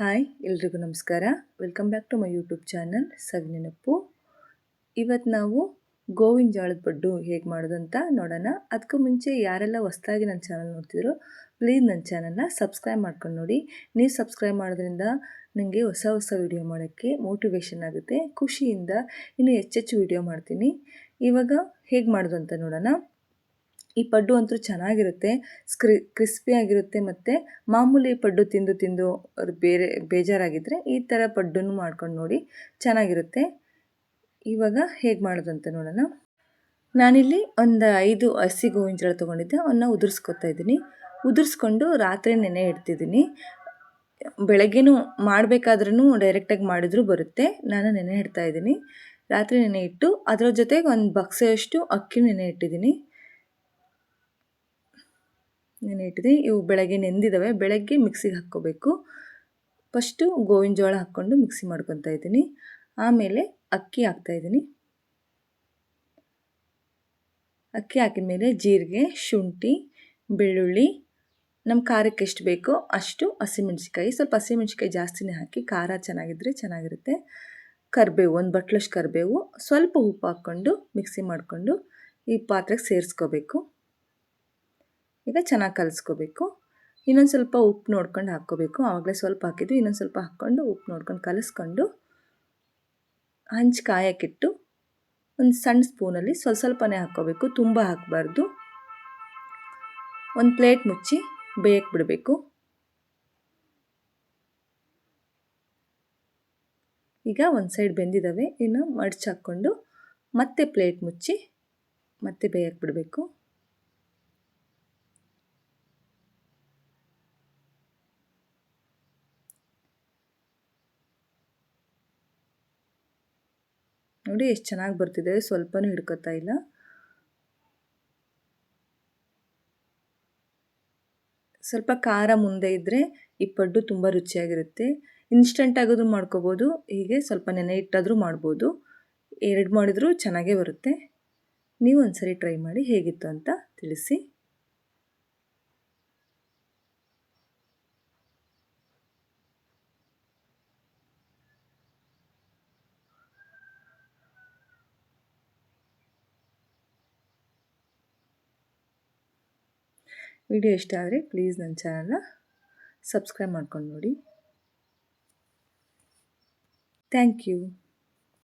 Hi ಎಲ್ರಿಗೂ ನಮಸ್ಕಾರ. Welcome back to my YouTube channel ಸವಿನೆನಪ್ಪು. ಇವತ್ತು ನಾವು ಗೋವಿನ ಜೋಳದ ಪಡ್ಡು ಹೇಗೆ ಮಾಡೋದು ಅಂತ ನೋಡೋಣ. ಅದಕ್ಕೂ ಮುಂಚೆ ಯಾರೆಲ್ಲ ಹೊಸ್ದಾಗಿ ನನ್ನ ಚಾನಲ್ ನೋಡ್ತಿದ್ರು ಪ್ಲೀಸ್ ನನ್ನ ಚಾನಲ್ನ ಸಬ್ಸ್ಕ್ರೈಬ್ ಮಾಡ್ಕೊಂಡು ನೋಡಿ. ನೀವು ಸಬ್ಸ್ಕ್ರೈಬ್ ಮಾಡೋದ್ರಿಂದ ನನಗೆ ಹೊಸ ಹೊಸ ವಿಡಿಯೋ ಮಾಡೋಕ್ಕೆ ಮೋಟಿವೇಶನ್ ಆಗುತ್ತೆ, ಖುಷಿಯಿಂದ ಇನ್ನೂ ಹೆಚ್ಚೆಚ್ಚು ವಿಡಿಯೋ ಮಾಡ್ತೀನಿ. ಇವಾಗ ಹೇಗೆ ಮಾಡೋದು ಅಂತ ನೋಡೋಣ. ಈ ಪಡ್ಡು ಅಂತೂ ಚೆನ್ನಾಗಿರುತ್ತೆ, ಸ್ಕ್ರಿ ಕ್ರಿಸ್ಪಿಯಾಗಿರುತ್ತೆ ಮತ್ತು ಮಾಮೂಲಿ ಪಡ್ಡು ತಿಂದು ತಿಂದು ಅವ್ರು ಬೇರೆ ಬೇಜಾರಾಗಿದ್ದರೆ ಈ ಥರ ಪಡ್ಡನ್ನು ಮಾಡ್ಕೊಂಡು ನೋಡಿ ಚೆನ್ನಾಗಿರುತ್ತೆ. ಇವಾಗ ಹೇಗೆ ಮಾಡೋದು ಅಂತ ನೋಡೋಣ. ನಾನಿಲ್ಲಿ ಒಂದು ಐದು ಹಸಿ ಗೋವಿನ ಜೋಳ ತೊಗೊಂಡಿದ್ದೆ ಅವನ್ನ ಉದುರಿಸ್ಕೊತಾ ಇದ್ದೀನಿ. ಉದುರಿಸ್ಕೊಂಡು ರಾತ್ರಿ ನೆನೆ ಇಡ್ತಿದ್ದೀನಿ. ಬೆಳಗ್ಗೆನೂ ಮಾಡಬೇಕಾದ್ರೂ ಡೈರೆಕ್ಟಾಗಿ ಮಾಡಿದ್ರೂ ಬರುತ್ತೆ, ನಾನು ನೆನೆ ಇಡ್ತಾ ಇದ್ದೀನಿ. ರಾತ್ರಿ ನೆನೆ ಇಟ್ಟು ಅದರ ಜೊತೆಗೆ ಒಂದು ಬಕ್ಸೆಯಷ್ಟು ಅಕ್ಕಿ ನೆನೆ ಇಟ್ಟಿದ್ದೀನಿ. ನೆನೆ ಇವು ಬೆಳಗ್ಗೆ ನೆಂದಿದ್ದಾವೆ ಬೆಳಗ್ಗೆ ಮಿಕ್ಸಿಗೆ ಹಾಕ್ಕೋಬೇಕು. ಫಸ್ಟು ಗೋವಿನ ಜೋಳ ಹಾಕ್ಕೊಂಡು ಮಿಕ್ಸಿ ಮಾಡ್ಕೊತಾ ಇದ್ದೀನಿ. ಆಮೇಲೆ ಅಕ್ಕಿ ಹಾಕ್ತಾಯಿದ್ದೀನಿ ಅಕ್ಕಿ ಹಾಕಿದ ಮೇಲೆ ಜೀರಿಗೆ, ಶುಂಠಿ, ಬೆಳ್ಳುಳ್ಳಿ. ನಮ್ಮ ಖಾರಕ್ಕೆ ಎಷ್ಟು ಬೇಕೋ ಅಷ್ಟು ಹಸಿಮೆಣ್ಸಿಕಾಯಿ ಸ್ವಲ್ಪ ಹಸಿಮೆಣ್ಸಿಕಾಯಿ ಜಾಸ್ತಿನೇ ಹಾಕಿ ಖಾರ ಚೆನ್ನಾಗಿದ್ದರೆ ಚೆನ್ನಾಗಿರುತ್ತೆ. ಕರಿಬೇವು, ಒಂದು ಬಟ್ಲಷ್ಟು ಕರಿಬೇವು. ಸ್ವಲ್ಪ ಉಪ್ಪು ಹಾಕ್ಕೊಂಡು ಮಿಕ್ಸಿ ಮಾಡಿಕೊಂಡು ಈ ಪಾತ್ರೆಗೆ ಸೇರಿಸ್ಕೋಬೇಕು. ಈಗ ಚೆನ್ನಾಗಿ ಕಲಿಸ್ಕೋಬೇಕು. ಇನ್ನೊಂದು ಸ್ವಲ್ಪ ಉಪ್ಪು ನೋಡ್ಕೊಂಡು ಹಾಕ್ಕೋಬೇಕು. ಆವಾಗಲೇ ಸ್ವಲ್ಪ ಹಾಕಿದ್ದು, ಇನ್ನೊಂದು ಸ್ವಲ್ಪ ಹಾಕ್ಕೊಂಡು ಉಪ್ಪು ನೋಡ್ಕೊಂಡು ಕಲಿಸ್ಕೊಂಡು ಹಂಚು ಕಾಯಕ್ಕಿಟ್ಟು ಒಂದು ಸಣ್ಣ ಸ್ಪೂನಲ್ಲಿ ಸ್ವಲ್ಪ ಸ್ವಲ್ಪನೇ ಹಾಕ್ಕೋಬೇಕು. ತುಂಬ ಹಾಕಬಾರ್ದು. ಒಂದು ಪ್ಲೇಟ್ ಮುಚ್ಚಿ ಬೇಯಕ್ಕೆ ಬಿಡಬೇಕು ಈಗ ಒಂದು ಸೈಡ್ ಬೆಂದಿದ್ದಾವೆ ಇನ್ನು ಮಡ್ಚಿ ಹಾಕ್ಕೊಂಡು ಮತ್ತೆ ಪ್ಲೇಟ್ ಮುಚ್ಚಿ ಮತ್ತೆ ಬೇಯಕ್ಕೆ ಬಿಡಬೇಕು ನೋಡಿ ಎಷ್ಟು ಚೆನ್ನಾಗಿ ಬರ್ತಿದೆ, ಸ್ವಲ್ಪನೂ ಹಿಡ್ಕೊತಾ ಇಲ್ಲ. ಸ್ವಲ್ಪ ಖಾರ ಮುಂದೆ ಇದ್ದರೆ ಈ ಪಡ್ಡು ತುಂಬ ರುಚಿಯಾಗಿರುತ್ತೆ. ಇನ್ಸ್ಟಂಟ್ ಆಗೋದು ಮಾಡ್ಕೋಬೋದು, ಹೀಗೆ ಸ್ವಲ್ಪ ನೆನೆ ಇಟ್ಟಾದರೂ ಮಾಡ್ಬೋದು. ಎರಡು ಮಾಡಿದರೂ ಚೆನ್ನಾಗೇ ಬರುತ್ತೆ. ನೀವು ಒಂದ್ಸರಿ ಟ್ರೈ ಮಾಡಿ ಹೇಗಿತ್ತು ಅಂತ ತಿಳಿಸಿ. ವಿಡಿಯೋ ಇಷ್ಟ ಆದರೆ ಪ್ಲೀಸ್ ನನ್ನ ಚಾನಲ್ನ ಸಬ್ಸ್ಕ್ರೈಬ್ ಮಾಡ್ಕೊಂಡು ನೋಡಿ. Thank you.